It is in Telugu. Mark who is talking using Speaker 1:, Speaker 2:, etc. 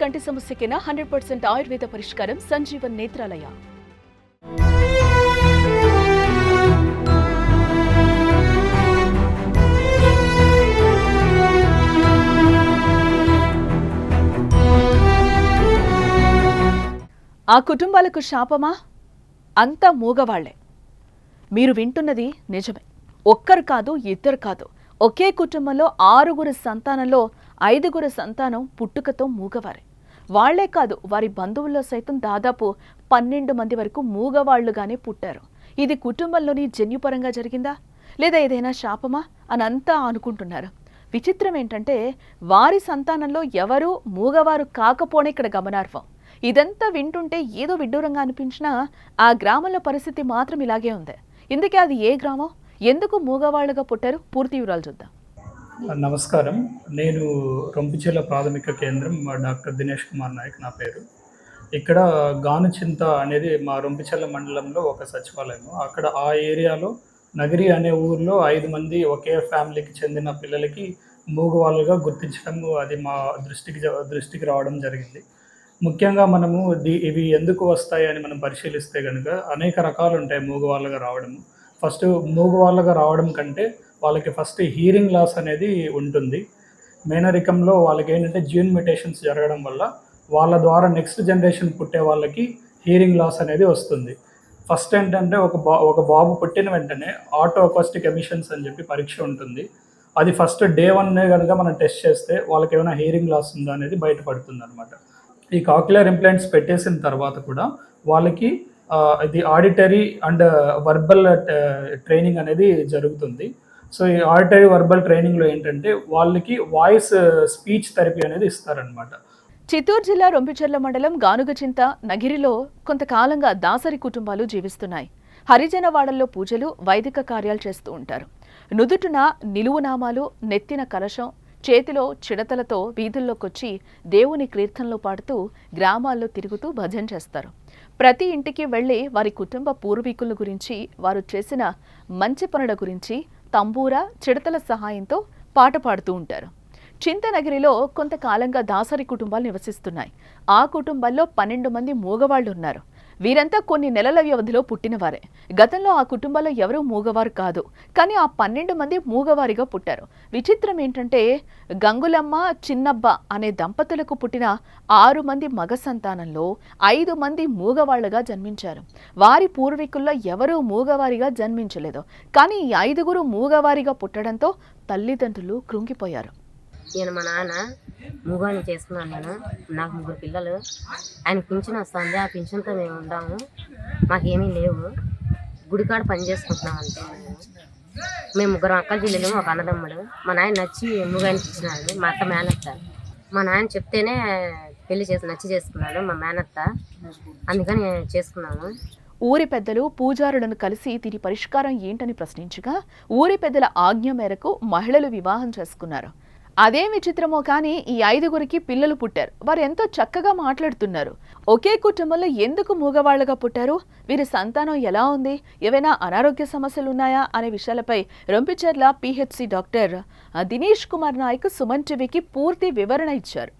Speaker 1: కంటి సమస్యకైనా హండ్రెడ్ పర్సెంట్ ఆయుర్వేద పరిష్కారం సంజీవన్ నేత్రాలయ. ఆ కుటుంబాలకు శాపమా? అంతా మూగవాళ్ళే. మీరు వింటున్నది నిజమే. ఒక్కరు కాదు ఇద్దరు కాదు. ఒకే కుటుంబంలో ఆరుగురు సంతానంలో ఐదుగురు సంతానం పుట్టుకతో మూగవారే. వాళ్ళే కాదు వారి బంధువుల్లో సైతం దాదాపు పన్నెండు మంది వరకు మూగవాళ్ళుగానే పుట్టారు. ఇది కుటుంబంలోని జన్యుపరంగా జరిగిందా? లేదా ఏదైనా శాపమా? అని అంతా అనుకుంటున్నారు. విచిత్రం ఏంటంటే వారి సంతానంలో ఎవరూ మూగవారు కాకపోనే ఇక్కడ గమనార్హం. ఇదంతా వింటుంటే ఏదో విడ్డూరంగా అనిపించినా ఆ గ్రామంలో పరిస్థితి మాత్రం ఇలాగే ఉంది. ఇందుకే అది ఏ గ్రామం? ఎందుకు మూగవాళ్ళుగా పుట్టారు? పూర్తి వివరాలు చూద్దాం.
Speaker 2: నమస్కారం. నేను రొంపిచెల ప్రాథమిక కేంద్రం మా డాక్టర్ దినేష్ కుమార్ నాయక్ నా పేరు. ఇక్కడ గానుచింత అనేది మా రొంపిచెల మండలంలో ఒక సచివాలయం అక్కడ ఆ ఏరియాలో నగరి అనే ఊర్లో ఐదు మంది ఒకే ఫ్యామిలీకి చెందిన పిల్లలకి మూగవాళ్ళుగా గుర్తించడం అది మా దృష్టికి జ- దృష్టికి రావడం జరిగింది. ముఖ్యంగా మనము ది ఇవి ఎందుకు వస్తాయి అని మనం పరిశీలిస్తే కనుక అనేక రకాలు ఉంటాయి మూగవాళ్ళుగా రావడం ఫస్ట్ మూగవాళ్ళగా రావడం కంటే వాళ్ళకి ఫస్ట్ హీరింగ్ లాస్ అనేది ఉంటుంది. మేనరికంలో వాళ్ళకి ఏంటంటే జీన్ మ్యూటేషన్స్ జరగడం వల్ల వాళ్ళ ద్వారా నెక్స్ట్ జనరేషన్ పుట్టే వాళ్ళకి హీరింగ్ లాస్ అనేది వస్తుంది. ఫస్ట్ ఏంటంటే ఒక బా ఒక బాబు పుట్టిన వెంటనే ఆటో అకాస్టిక్ ఎమిషన్స్ అని చెప్పి పరీక్ష ఉంటుంది. అది ఫస్ట్ డే వన్నే కనుక మనం టెస్ట్ చేస్తే వాళ్ళకి ఏమైనా హీరింగ్ లాస్ ఉందా అనేది బయటపడుతుంది అనమాట ఈ కాక్యులర్ ఇంప్లాంట్స్ పెట్టేసిన తర్వాత కూడా వాళ్ళకి ఇది ఆడిటరీ అండ్ వర్బల్ ట్రైనింగ్ అనేది జరుగుతుంది. సో ఈ ఆడిటరీ వర్బల్ ట్రైనింగ్లో ఏంటంటే వాళ్ళకి వాయిస్ స్పీచ్ థెరపీ అనేది ఇస్తారనమాట
Speaker 1: చిత్తూరు జిల్లా రొంపిచెర్ల మండలం గానుగచింత నగిరిలో కొంతకాలంగా దాసరి కుటుంబాలు జీవిస్తున్నాయి. హరిజనవాడల్లో పూజలు వైదిక కార్యాలు చేస్తూ ఉంటారు. నుదుటున నిలువునామాలు నెత్తిన కలశం చేతిలో చిడతలతో వీధుల్లోకొచ్చి దేవుని కీర్తనలు పాడుతూ గ్రామాల్లో తిరుగుతూ భజన చేస్తారు. ప్రతి ఇంటికి వెళ్ళి వారి కుటుంబ పూర్వీకుల గురించి వారు చేసిన మంచి పనుల గురించి తంబూర చిడతల సహాయంతో పాట పాడుతూ ఉంటారు. చింతనగిరిలో కొంతకాలంగా దాసరి కుటుంబాలు నివసిస్తున్నాయి. ఆ కుటుంబంలో పన్నెండు మంది మూగవాళ్ళు ఉన్నారు వీరంతా కొన్ని నెలల వ్యవధిలో పుట్టినవారే. గతంలో ఆ కుటుంబాల్లో ఎవరూ మూగవారు కాదు. కానీ ఆ పన్నెండు మంది మూగవారిగా పుట్టారు. విచిత్రం ఏంటంటే గంగులమ్మ చిన్నబ్బ అనే దంపతులకు పుట్టిన ఆరు మంది మగ సంతానంలో ఐదు మంది మూగవాళ్ళుగా జన్మించారు. వారి పూర్వీకుల్లో ఎవరూ మూగవారిగా జన్మించలేదు. కానీ ఈ ఐదుగురు మూగవారిగా పుట్టడంతో తల్లిదండ్రులు కృంగిపోయారు.
Speaker 3: నేను మా నాన్న మూగాన్ని చేసుకున్నాను నేను. నాకు ముగ్గురు పిల్లలు. ఆయన పింఛన్ వస్తుంది ఆ పింఛన్తో మేము ఉంటాము మాకేమీ లేవు. గుడికాడ పని చేసుకుంటున్నాం అంతే. మేము. ముగ్గురు అక్కల చెల్లెలు ఒక అన్నదమ్ముడు మా నాయన నచ్చి మూగానికి ఇచ్చినాడు మా అత్త మేనత్త. మా నాయన చెప్తేనే పెళ్ళి చేసి నచ్చి చేసుకున్నాడు మా మేనత్త. అందుకని చేసుకున్నాము.
Speaker 1: ఊరి పెద్దలు పూజారులను కలిసి దీని పరిష్కారం ఏంటని ప్రశ్నించగా ఊరి పెద్దల ఆజ్ఞ మేరకు మహిళలు వివాహం చేసుకున్నారు. అదే విచిత్రమో కానీ ఈ ఐదుగురికి పిల్లలు పుట్టారు. వారు ఎంతో చక్కగా మాట్లాడుతున్నారు. ఒకే కుటుంబంలో ఎందుకు మూగవాళ్ళుగా పుట్టారు? వీరి సంతానం ఎలా ఉంది? ఏవైనా అనారోగ్య సమస్యలు ఉన్నాయా? అనే విషయాలపై రొంపిచర్ల పిహెచ్సి డాక్టర్ దినేష్ కుమార్ నాయక్ సుమన్ టీవీకి పూర్తి వివరణ ఇచ్చారు.